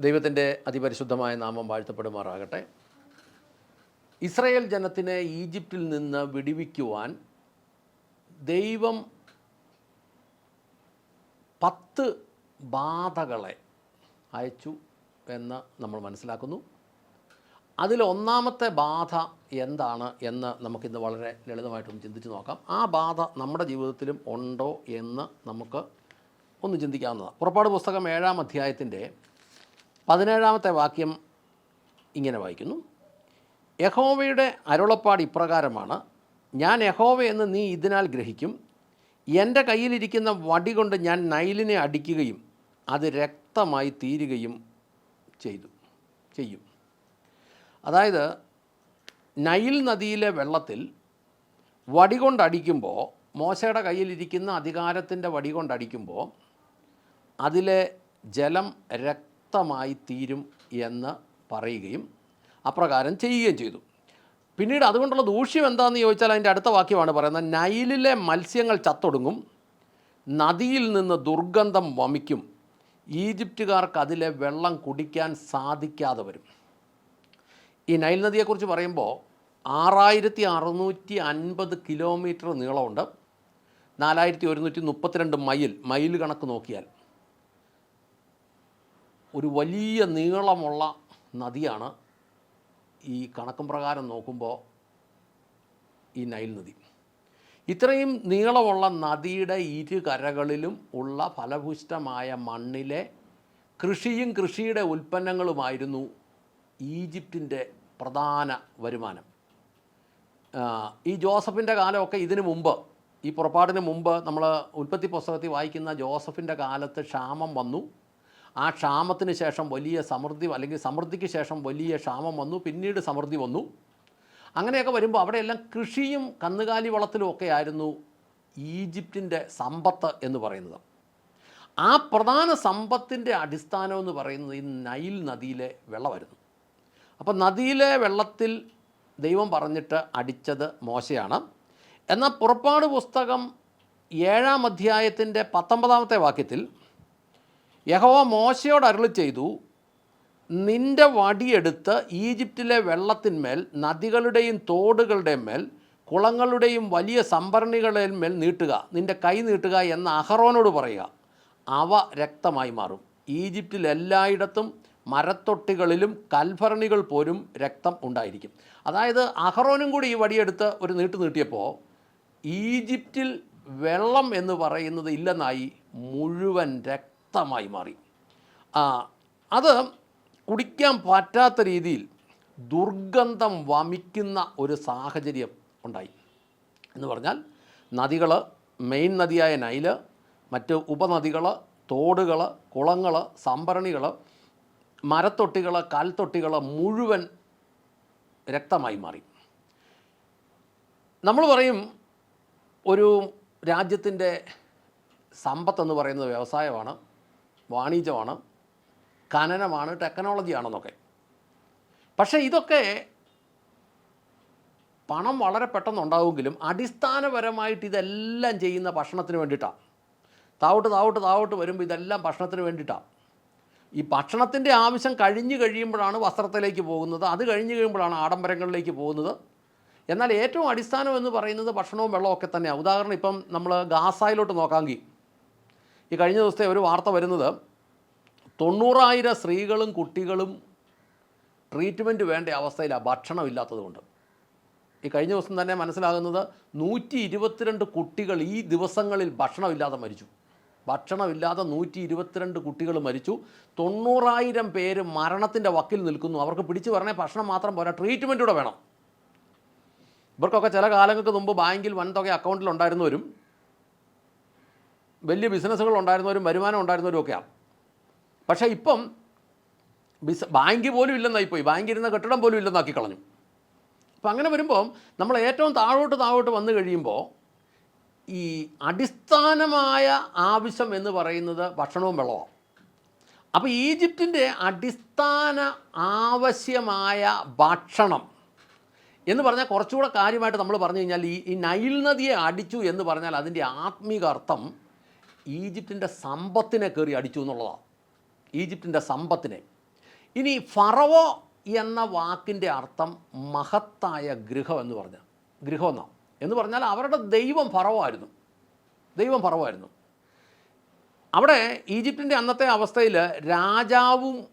ദൈവത്തിന്റെ അതിപരിശുദ്ധമായ നാമം വാഴ്ത്തപ്പെടുമാറാകട്ടെ. ഇസ്രയേൽ ജനത്തിനെ ഈജിപ്തിൽ നിന്ന് വിടിവിക്കുവാൻ ദൈവം പത്ത് ബാധകളെ അയച്ചു എന്ന് നമ്മൾ മനസ്സിലാക്കുന്നു. അതിൽ ഒന്നാമത്തെ ബാധ എന്താണ് എന്ന് നമുക്കിന്ന് വളരെ ലളിതമായിട്ടൊന്ന് ചിന്തിച്ച് നോക്കാം. ആ ബാധ നമ്മുടെ ജീവിതത്തിലും ഉണ്ടോ എന്ന് നമുക്ക് ഒന്ന് ചിന്തിക്കാവുന്നതാണ്. പുറപ്പാട് പുസ്തകം ഏഴാം അധ്യായത്തിന്റെ പതിനേഴാമത്തെ വാക്യം ഇങ്ങനെ വായിക്കുന്നു. യഹോവയുടെ അരുളപ്പാട് ഇപ്രകാരമാണ് ഞാൻ യഹോവ എന്ന് നീ ഇതിനാൽ ഗ്രഹിക്കും. എന്റെ കയ്യിലിരിക്കുന്ന വടി കൊണ്ട് ഞാൻ നൈലിനെ അടിക്കുകയും അത് രക്തമായി തീരുകയും ചെയ്തു ചെയ്യും. അതായത് നൈൽ നദിയിലെ വെള്ളത്തിൽ വടി കൊണ്ടടിക്കുമ്പോൾ മോശയുടെ കയ്യിലിരിക്കുന്ന അധികാരത്തിന്റെ വടി കൊണ്ടടിക്കുമ്പോൾ അതിലെ ജലം രക്തമായി തീരും എന്ന് പറയുകയും അപ്രകാരം ചെയ്യുകയും ചെയ്തു. പിന്നീട് അതുകൊണ്ടുള്ള ദൂഷ്യം എന്താണെന്ന് ചോദിച്ചാൽ അതിന്റെ അടുത്ത വാക്യമാണ് പറയുന്നത് നൈലിലെ മത്സ്യങ്ങൾ ചത്തൊടുങ്ങും നദിയിൽ നിന്ന് ദുർഗന്ധം വമിക്കും ഈജിപ്തുകാർക്ക് അതിലെ വെള്ളം കുടിക്കാൻ സാധിക്കാതെ വരും ഈ നൈൽ നദിയെക്കുറിച്ച് പറയുമ്പോൾ ആറായിരത്തി അറുന്നൂറ്റി അൻപത് കിലോമീറ്റർ നീളമുണ്ട് നാലായിരത്തി ഒരുന്നൂറ്റി മുപ്പത്തിരണ്ട് മൈൽ മൈൽ കണക്ക് നോക്കിയാൽ. ഒരു വലിയ നീളമുള്ള നദിയാണ് ഈ കണക്കും പ്രകാരം നോക്കുമ്പോൾ ഈ നൈൽ നദി. ഇത്രയും നീളമുള്ള നദിയുടെ ഇരു കരകളിലും ഉള്ള ഫലഭൂഷ്ടമായ മണ്ണിലെ കൃഷിയും കൃഷിയുടെ ഉൽപ്പന്നങ്ങളുമായിരുന്നു ഈജിപ്തിന്റെ പ്രധാന വരുമാനം. ഈ ജോസഫിന്റെ കാലമൊക്കെ ഇതിനു മുമ്പ് ഈ പുറപ്പാടിന് മുമ്പ് നമ്മൾ ഉൽപ്പത്തി പുസ്തകത്തിൽ വായിക്കുന്ന ജോസഫിന്റെ കാലത്ത് ക്ഷാമം വന്നു. ആ ക്ഷാമത്തിന് ശേഷം വലിയ സമൃദ്ധി അല്ലെങ്കിൽ സമൃദ്ധിക്ക് ശേഷം വലിയ ക്ഷാമം വന്നു പിന്നീട് സമൃദ്ധി വന്നു. അങ്ങനെയൊക്കെ വരുമ്പോൾ അവിടെയെല്ലാം കൃഷിയും കന്നുകാലി വളത്തിലും ഒക്കെ ആയിരുന്നു ഈജിപ്തിന്റെ സമ്പത്ത് എന്ന് പറയുന്നത്. ആ പ്രധാന സമ്പത്തിന്റെ അടിസ്ഥാനം എന്ന് പറയുന്നത് ഈ നൈൽ നദിയിലെ വെള്ളമായിരുന്നു. അപ്പം നദിയിലെ വെള്ളത്തിൽ ദൈവം പറഞ്ഞിട്ട് അടിച്ചത് മോശയാണ്. എന്നാൽ പുറപ്പാട് പുസ്തകം ഏഴാം അധ്യായത്തിന്റെ പത്തൊമ്പതാമത്തെ വാക്യത്തിൽ യഹോവ മോശയോട് അരുളി ചെയ്തു നിന്റെ വടിയെടുത്ത് ഈജിപ്തിലെ വെള്ളത്തിന്മേൽ നദികളുടെയും തോടുകളുടെയും മേൽ കുളങ്ങളുടെയും വലിയ സംഭരണികളുടെ മേൽ നീട്ടുക. നിന്റെ കൈ നീട്ടുക എന്ന് അഹറോനോട് പറയുക. അവ രക്തമായി മാറും. ഈജിപ്തിൽ എല്ലായിടത്തും മരത്തൊട്ടികളിലും കൽഭരണികൾ പോലും രക്തം ഉണ്ടായിരിക്കും. അതായത് അഹറോനും കൂടി ഈ വടിയെടുത്ത് ഒരു നീട്ടു നീട്ടിയപ്പോൾ ഈജിപ്തിൽ വെള്ളം എന്ന് പറയുന്നത് ഇല്ലെന്നായി മുഴുവൻ രക്തമായി മാറി. അത് കുടിക്കാൻ പറ്റാത്ത രീതിയിൽ ദുർഗന്ധം വമിക്കുന്ന ഒരു സാഹചര്യം ഉണ്ടായി. എന്ന് പറഞ്ഞാൽ നദികൾ മെയിൻ നദിയായ നൈൽ മറ്റ് ഉപനദികൾ തോടുകൾ കുളങ്ങൾ സംഭരണികൾ മരത്തൊട്ടികൾ കാൽത്തൊട്ടികൾ മുഴുവൻ രക്തമായി മാറി. നമ്മൾ പറയും ഒരു രാജ്യത്തിന്റെ സമ്പത്തെന്ന് പറയുന്നത് വ്യവസായമാണ്. വാണിജ്യമാണ് ഖനനമാണ് ടെക്നോളജിയാണെന്നൊക്കെ. പക്ഷേ ഇതൊക്കെ പണം വളരെ പെട്ടെന്ന് ഉണ്ടാവുമെങ്കിലും അടിസ്ഥാനപരമായിട്ട് ഇതെല്ലാം ചെയ്യുന്ന ഭക്ഷണത്തിന് വേണ്ടിയിട്ടാണ് താവോട്ട് താവോട്ട് താവോട്ട് വരുമ്പോൾ ഇതെല്ലാം ഭക്ഷണത്തിന് വേണ്ടിയിട്ടാണ് ഈ ഭക്ഷണത്തിന്റെ ആവശ്യം കഴിഞ്ഞു കഴിയുമ്പോഴാണ് വസ്ത്രത്തിലേക്ക് പോകുന്നത് അത് കഴിഞ്ഞു കഴിയുമ്പോഴാണ് ആഡംബരങ്ങളിലേക്ക് പോകുന്നത്. എന്നാൽ ഏറ്റവും അടിസ്ഥാനം എന്ന് പറയുന്നത് ഭക്ഷണവും വെള്ളവും ഒക്കെ തന്നെയാണ് ഉദാഹരണം ഇപ്പം നമ്മൾ ഗാസായിലോട്ട് നോക്കാമെങ്കിൽ ഈ കഴിഞ്ഞ ദിവസത്തെ ഒരു വാർത്ത വരുന്നത് തൊണ്ണൂറായിരം സ്ത്രീകളും കുട്ടികളും ട്രീറ്റ്മെന്റ് വേണ്ട അവസ്ഥയിലാണ് ഭക്ഷണമില്ലാത്തതുകൊണ്ട്. ഈ കഴിഞ്ഞ ദിവസം തന്നെ മനസ്സിലാകുന്നത് നൂറ്റി ഇരുപത്തിരണ്ട് കുട്ടികൾ ഈ ദിവസങ്ങളിൽ ഭക്ഷണമില്ലാതെ മരിച്ചു. ഭക്ഷണമില്ലാതെ നൂറ്റി ഇരുപത്തിരണ്ട് കുട്ടികൾ മരിച്ചു. തൊണ്ണൂറായിരം പേര് മരണത്തിന്റെ വക്കിൽ നിൽക്കുന്നു. അവർക്ക് പിടിച്ചു പറഞ്ഞാൽ ഭക്ഷണം മാത്രം പോരാ ട്രീറ്റ്മെന്റ് കൂടെ വേണം. ഇവർക്കൊക്കെ ചില കാലങ്ങൾക്ക് മുമ്പ് ബാങ്കിൽ അക്കൗണ്ടിൽ ഉണ്ടായിരുന്നവരും വലിയ ബിസിനസ്സുകൾ ഉണ്ടായിരുന്നവരും വരുമാനം ഉണ്ടായിരുന്നവരും ഒക്കെയാണ്. പക്ഷേ ഇപ്പം ബിസ് ബാങ്ക് പോലും ഇല്ലെന്നായി പോയി. ബാങ്ക് ഇരുന്ന കെട്ടിടം പോലും ഇല്ലെന്നാക്കി കളഞ്ഞു. അപ്പം അങ്ങനെ വരുമ്പോൾ നമ്മൾ ഏറ്റവും താഴോട്ട് താഴോട്ട് വന്നു കഴിയുമ്പോൾ ഈ അടിസ്ഥാനമായ ആവശ്യം എന്ന് പറയുന്നത് ഭക്ഷണവും വെള്ളവും അപ്പോൾ ഈജിപ്തിന്റെ അടിസ്ഥാന ആവശ്യമായ ഭക്ഷണം എന്ന് പറഞ്ഞാൽ കുറച്ചുകൂടെ കാര്യമായിട്ട് നമ്മൾ പറഞ്ഞു കഴിഞ്ഞാൽ ഈ നൈൽ നദിയെ അടിച്ചു എന്ന് പറഞ്ഞാൽ അതിന്റെ ആത്മീക അർത്ഥം ഈജിപ്തിന്റെ സമ്പത്തിനെ കയറി അടിച്ചു എന്നുള്ളതാണ് ഈജിപ്തിന്റെ സമ്പത്തിനെ. ഇനി ഫറവോ എന്ന വാക്കിന്റെ അർത്ഥം മഹത്തായ ഗൃഹം എന്ന് പറഞ്ഞ ഗൃഹം എന്നാണ് എന്ന് പറഞ്ഞാൽ അവരുടെ ദൈവം ഫറവായിരുന്നു ദൈവം ഫറവായിരുന്നു അവിടെ ഈജിപ്തിന്റെ അന്നത്തെ അവസ്ഥയിൽ രാജാവും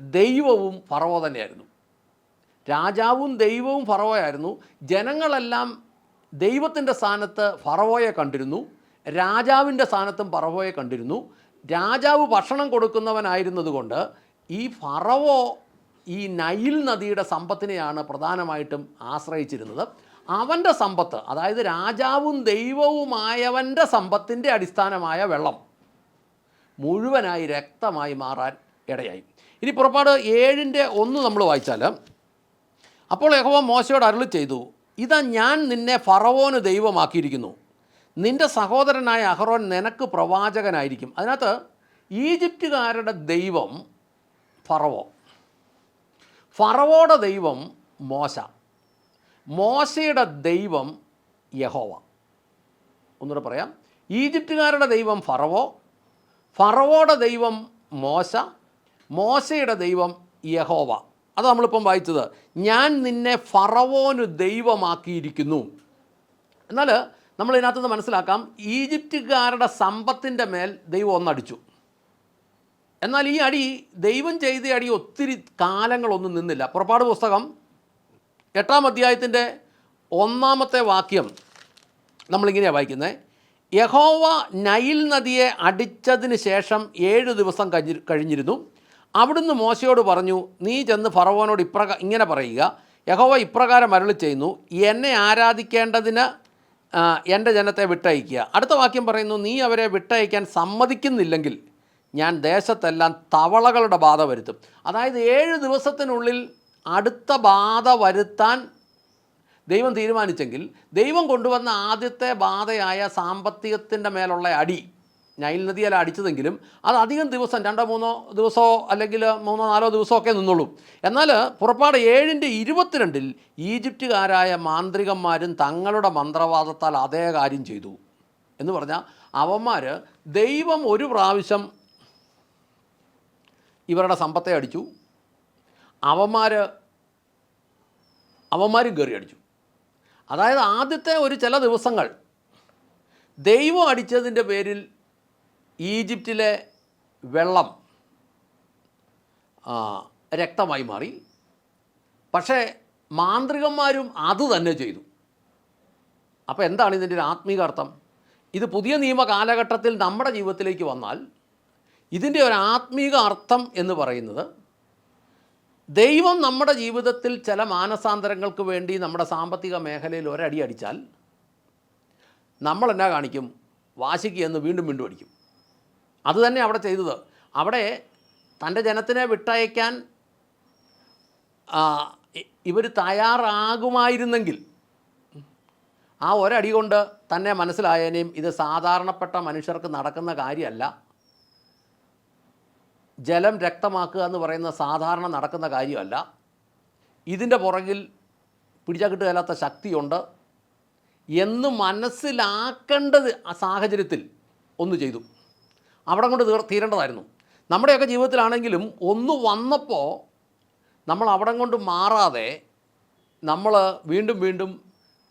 ദൈവവും ഫറവോ തന്നെയായിരുന്നു. രാജാവും ദൈവവും ഫറവോയായിരുന്നു ജനങ്ങളെല്ലാം ദൈവത്തിന്റെ സ്ഥാനത്ത് ഫറവോയെ കണ്ടിരുന്നു. രാജാവിന്റെ സ്ഥാനത്തും പറവോയെ കണ്ടിരുന്നു. രാജാവ് ഭക്ഷണം കൊടുക്കുന്നവനായിരുന്നതുകൊണ്ട് ഈ ഫറവോ ഈ നൈൽ നദിയുടെ സമ്പത്തിനെയാണ് പ്രധാനമായിട്ടും ആശ്രയിച്ചിരുന്നത്. അവന്റെ സമ്പത്ത് അതായത് രാജാവും ദൈവവുമായവന്റെ സമ്പത്തിന്റെ അടിസ്ഥാനമായ വെള്ളം മുഴുവനായി രക്തമായി മാറാൻ ഇടയായി. ഇനി പുറപ്പാട് ഏഴിന്റെ ഒന്ന് നമ്മൾ വായിച്ചാൽ അപ്പോൾ യഹോവ മോശയോട് അരുളി ചെയ്തു ഇതാ ഞാൻ നിന്നെ ഫറവോന് ദൈവമാക്കിയിരിക്കുന്നു. നിന്റെ സഹോദരനായ അഹറോൻ നിനക്ക് പ്രവാചകനായിരിക്കും. അതിനകത്ത് ഈജിപ്തുകാരുടെ ദൈവം ഫറവോ. ഫറവോടെ ദൈവം മോശ. മോശയുടെ ദൈവം യഹോവ. ഒന്നുകൂടെ പറയാം. ഈജിപ്തുകാരുടെ ദൈവം ഫറവോ. ഫറവോടെ ദൈവം മോശ. മോശയുടെ ദൈവം യഹോവ. അത് നമ്മളിപ്പം വായിച്ചത്. ഞാൻ നിന്നെ ഫറവോന് ദൈവമാക്കിയിരിക്കുന്നു. എന്നാൽ നമ്മൾ ഇതിനകത്ത് നിന്ന് മനസ്സിലാക്കാം ഈജിപ്തുകാരുടെ സമ്പത്തിന്റെ മേൽ ദൈവം ഒന്നടിച്ചു. എന്നാൽ ഈ അടി ദൈവം ചെയ്ത അടി ഒത്തിരി കാലങ്ങളൊന്നും നിന്നില്ല. പുറപ്പാട് പുസ്തകം എട്ടാം അധ്യായത്തിന്റെ ഒന്നാമത്തെ വാക്യം നമ്മളിങ്ങനെയാണ് വായിക്കുന്നത് യഹോവ നൈൽ നദിയെ അടിച്ചതിന് ശേഷം ഏഴ് ദിവസം കഴിഞ്ഞി കഴിഞ്ഞിരുന്നു. അവിടുന്ന് മോശയോട് പറഞ്ഞു നീ ചെന്ന് ഫറവോനോട് ഇപ്രക ഇങ്ങനെ പറയുക. യഹോവ ഇപ്രകാരം അരളി ചെയ്യുന്നു എന്നെ ആരാധിക്കേണ്ടതിന് എന്റെ ജനത്തെ വിട്ടയക്കുക. അടുത്ത വാക്യം പറയുന്നു നീ അവരെ വിട്ടയക്കാൻ സമ്മതിക്കുന്നില്ലെങ്കിൽ ഞാൻ ദേശത്തെല്ലാം തവളകളുടെ ബാധ വരുത്തും. അതായത് ഏഴ് ദിവസത്തിനുള്ളിൽ അടുത്ത ബാധ വരുത്താൻ ദൈവം തീരുമാനിച്ചെങ്കിൽ ദൈവം കൊണ്ടുവന്ന ആദ്യത്തെ ബാധയായ സാമ്പത്തികത്തിന്റെ മേലുള്ള അടി നൈൽ നദിയല്ല അടിച്ചതെങ്കിലും അത് അധികം ദിവസം രണ്ടോ മൂന്നോ ദിവസമോ അല്ലെങ്കിൽ മൂന്നോ നാലോ ദിവസമൊക്കെ നിന്നുള്ളൂ. എന്നാൽ പുറപ്പാട് ഏഴിന്റെ ഇരുപത്തിരണ്ടിൽ ഈജിപ്തുകാരായ മാന്ത്രികന്മാരും തങ്ങളുടെ മന്ത്രവാദത്താൽ അതേ കാര്യം ചെയ്തു എന്ന് പറഞ്ഞാൽ അവന്മാർ ദൈവം ഒരു പ്രാവശ്യം ഇവരുടെ സമ്പത്തെ അടിച്ചു. അവന്മാർ അവന്മാരും കയറി അടിച്ചു. അതായത് ആദ്യത്തെ ഒരു ചില ദിവസങ്ങൾ ദൈവം അടിച്ചതിന്റെ പേരിൽ ഈജിപ്തിലെ വെള്ളം രക്തമായി മാറി. പക്ഷേ മാന്ത്രികന്മാരും അത് തന്നെ ചെയ്തു. അപ്പോൾ എന്താണ് ഇതിന്റെ ഒരു ആത്മീക അർത്ഥം? ഇത് പുതിയ നിയമ കാലഘട്ടത്തിൽ നമ്മുടെ ജീവിതത്തിലേക്ക് വന്നാൽ ഇതിന്റെ ഒരു ആത്മീക അർത്ഥം എന്ന് പറയുന്നത് ദൈവം നമ്മുടെ ജീവിതത്തിൽ ചില മാനസാന്തരങ്ങൾക്ക് വേണ്ടി നമ്മുടെ സാമ്പത്തിക മേഖലയിൽ ഒരടി അടിച്ചാൽ നമ്മൾ എന്നാ കാണിക്കും? വാശിക്ക് എന്ന് വീണ്ടും വീണ്ടും അടിക്കും. അത് തന്നെ അവിടെ ചെയ്തത്. അവിടെ തന്റെ ജനത്തിനെ വിട്ടയക്കാൻ ഇവർ തയ്യാറാകുമായിരുന്നെങ്കിൽ ആ ഒരടി കൊണ്ട് തന്നെ മനസ്സിലായതിനെയും ഇത് സാധാരണപ്പെട്ട മനുഷ്യർക്ക് നടക്കുന്ന കാര്യമല്ല ജലം രക്തമാക്കുക എന്ന് പറയുന്ന സാധാരണ നടക്കുന്ന കാര്യമല്ല. ഇതിന്റെ പുറകിൽ പിടിച്ചാൽ കിട്ടുകയില്ലാത്ത ശക്തിയുണ്ട്. എന്ന് മനസ്സിലാക്കേണ്ടത് ആ സാഹചര്യത്തിൽ ഒന്ന് ചെയ്തു. അവിടെ കൊണ്ട് തീർ തീരേണ്ടതായിരുന്നു. നമ്മുടെയൊക്കെ ജീവിതത്തിലാണെങ്കിലും ഒന്ന് വന്നപ്പോൾ നമ്മൾ അവിടെ കൊണ്ട് മാറാതെ നമ്മൾ വീണ്ടും വീണ്ടും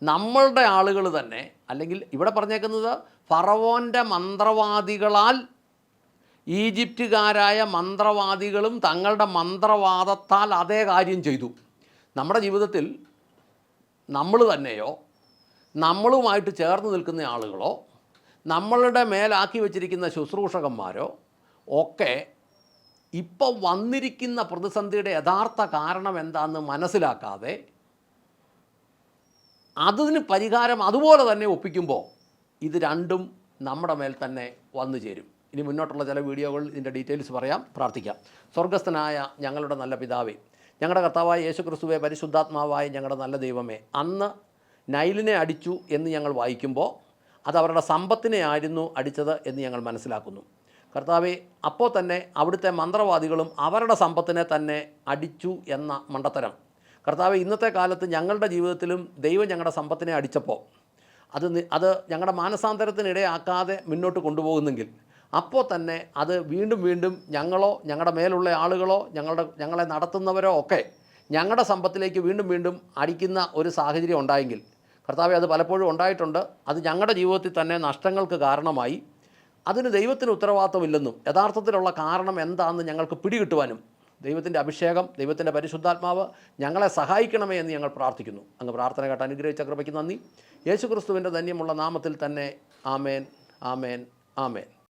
നമ്മളുടെ ആളുകൾ തന്നെ അല്ലെങ്കിൽ ഇവിടെ പറഞ്ഞേക്കുന്നത് ഫറവോന്റെ മന്ത്രവാദികളാൽ ഈജിപ്റ്റുകാരായ മന്ത്രവാദികളും തങ്ങളുടെ മന്ത്രവാദത്താൽ അതേ കാര്യം ചെയ്തു. നമ്മുടെ ജീവിതത്തിൽ നമ്മൾ തന്നെയോ നമ്മളുമായിട്ട് ചേർന്ന് നിൽക്കുന്ന ആളുകളോ നമ്മളുടെ മേലാക്കി വച്ചിരിക്കുന്ന ശുശ്രൂഷകന്മാരോ ഒക്കെ ഇപ്പോൾ വന്നിരിക്കുന്ന പ്രതിസന്ധിയുടെ യഥാർത്ഥ കാരണം എന്താണെന്ന് മനസ്സിലാക്കാതെ അതിന് പരിഹാരം അതുപോലെ തന്നെ ഒപ്പിക്കുമ്പോൾ ഇത് രണ്ടും നമ്മുടെ മേൽ തന്നെ വന്നു ചേരും. ഇനി മുന്നോട്ടുള്ള ചില വീഡിയോകൾ ഇതിന്റെ ഡീറ്റെയിൽസ് പറയാം പ്രാർത്ഥിക്കാം. സ്വർഗസ്ഥനായ ഞങ്ങളുടെ നല്ല പിതാവേ ഞങ്ങളുടെ കർത്താവായ യേശു ക്രിസ്തുവെ പരിശുദ്ധാത്മാവായ ഞങ്ങളുടെ നല്ല ദൈവമേ അന്ന് നൈലിനെ അടിച്ചു എന്ന് ഞങ്ങൾ വായിക്കുമ്പോൾ അത് അവരുടെ സമ്പത്തിനെ ആയിരുന്നു അടിച്ചത് എന്ന് ഞങ്ങൾ മനസ്സിലാക്കുന്നു. കർത്താവെ അപ്പോൾ തന്നെ അവിടുത്തെ മന്ത്രവാദികളും അവരുടെ സമ്പത്തിനെ തന്നെ അടിച്ചു എന്ന മണ്ടത്തരം. കർത്താവ് ഇന്നത്തെ കാലത്ത് ഞങ്ങളുടെ ജീവിതത്തിലും ദൈവം ഞങ്ങളുടെ സമ്പത്തിനെ അടിച്ചപ്പോൾ അത് അത് ഞങ്ങളുടെ മാനസാന്തരത്തിനിടയാക്കാതെ മുന്നോട്ട് കൊണ്ടുപോകുന്നെങ്കിൽ അപ്പോൾ തന്നെ അത് വീണ്ടും വീണ്ടും ഞങ്ങളോ ഞങ്ങളുടെ മേലുള്ള ആളുകളോ ഞങ്ങളുടെ ഞങ്ങളെ നടത്തുന്നവരോ ഒക്കെ ഞങ്ങളുടെ സമ്പത്തിലേക്ക് വീണ്ടും വീണ്ടും അടിക്കുന്ന ഒരു സാഹചര്യം ഉണ്ടായെങ്കിൽ കർത്താവെ അത് പലപ്പോഴും ഉണ്ടായിട്ടുണ്ട്. അത് ഞങ്ങളുടെ ജീവിതത്തിൽ തന്നെ നഷ്ടങ്ങൾക്ക് കാരണമായി. അതിന് ദൈവത്തിന് ഉത്തരവാദിത്തമില്ലെന്നും യഥാർത്ഥത്തിലുള്ള കാരണം എന്താണെന്ന് ഞങ്ങൾക്ക് പിടികിട്ടുവാനും ദൈവത്തിന്റെ അഭിഷേകം ദൈവത്തിന്റെ പരിശുദ്ധാത്മാവ് ഞങ്ങളെ സഹായിക്കണമേ എന്ന് ഞങ്ങൾ പ്രാർത്ഥിക്കുന്നു. അങ്ങ് പ്രാർത്ഥന കേട്ട് അനുഗ്രഹിച്ച കൃപയ്ക്ക് നന്ദി. യേശുക്രിസ്തുവിന്റെ ധന്യമുള്ള നാമത്തിൽ തന്നെ ആമേൻ ആമേൻ ആമേൻ.